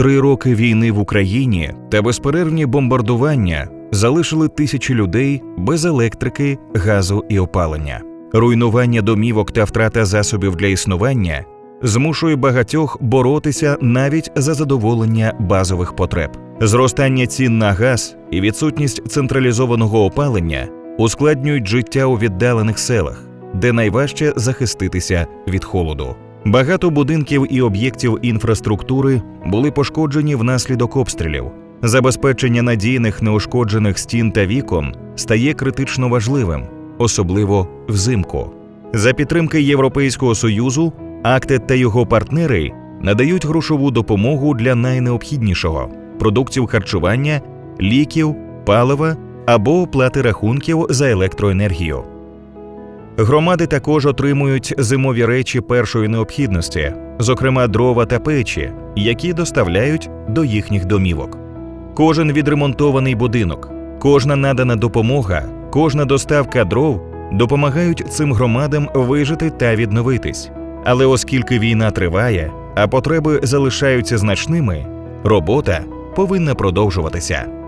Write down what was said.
Три роки війни в Україні та безперервні бомбардування залишили тисячі людей без електрики, газу і опалення. Руйнування домівок та втрата засобів для існування змушує багатьох боротися навіть за задоволення базових потреб. Зростання цін на газ і відсутність централізованого опалення ускладнюють життя у віддалених селах, де найважче захиститися від холоду. Багато будинків і об'єктів інфраструктури були пошкоджені внаслідок обстрілів. Забезпечення надійних неушкоджених стін та вікон стає критично важливим, особливо взимку. За підтримки Європейського союзу, АКТЕД та його партнери надають грошову допомогу для найнеобхіднішого продуктів харчування, ліків, палива або оплати рахунків за електроенергію. Громади також отримують зимові речі першої необхідності, зокрема дрова та печі, які доставляють до їхніх домівок. Кожен відремонтований будинок, кожна надана допомога, кожна доставка дров допомагають цим громадам вижити та відновитись. Але оскільки війна триває, а потреби залишаються значними, робота повинна продовжуватися.